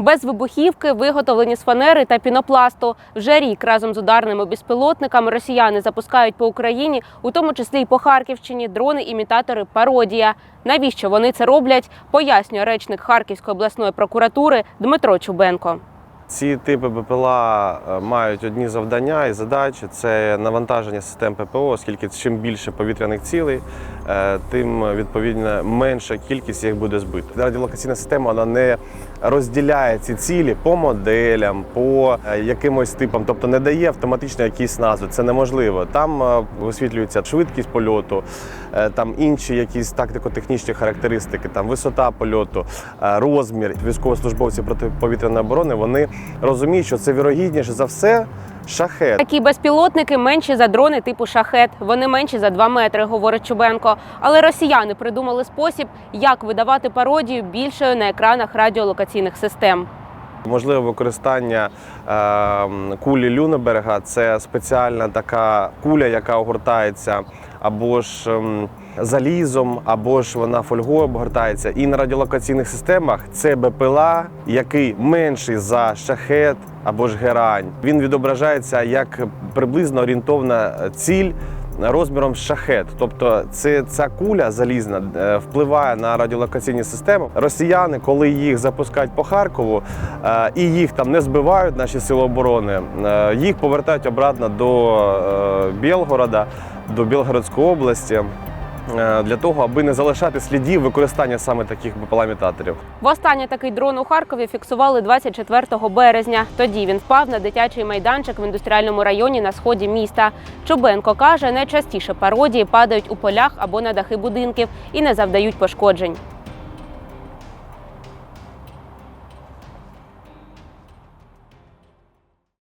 Без вибухівки, виготовлені з фанери та пінопласту. Вже рік разом з ударними безпілотниками росіяни запускають по Україні, у тому числі й по Харківщині, дрони-імітатори пародія. Навіщо вони це роблять? Пояснює речник Харківської обласної прокуратури Дмитро Чубенко. Ці типи БПЛА е, мають одні завдання і задачі це навантаження систем ППО, оскільки чим більше повітряних цілей, е, тим відповідно менша кількість їх буде збито. Радіолокаційна система вона не розділяє ці цілі по моделям, по е, якимось типам, тобто не дає автоматично якісь назви. Це неможливо. Там висвітлюється швидкість польоту, там інші якісь тактико-технічні характеристики, там висота польоту, розмір. Військовослужбовці протиповітряної оборони вони розуміють, що це вірогідніше за все шахет. Такі безпілотники менші за дрони типу шахет. Вони менші за 2 метри, говорить Чубенко. Але росіяни придумали спосіб, як видавати пародію більшою на екранах радіолокаційних систем. Можливе використання е, кулі Люнеберга це спеціальна така куля, яка огортається або ж ем, залізом, або ж вона фольгою обгортається. І на радіолокаційних системах це БПЛА, який менший за шахет або ж герань. Він відображається як приблизно орієнтовна ціль. Розміром шахет, тобто це ця куля залізна е, впливає на радіолокаційні системи. Росіяни, коли їх запускають по Харкову е, і їх там не збивають, наші сили оборони, е, їх повертають обратно до Білгорода, до Білгородської області. Е, Для того аби не залишати слідів використання саме таких БПЛА-імітаторів. Востаннє такий дрон у Харкові фіксували 24 березня. Тоді він впав на дитячий майданчик в індустріальному районі на сході міста. Чубенко каже, найчастіше пародії падають у полях або на дахи будинків і не завдають пошкоджень.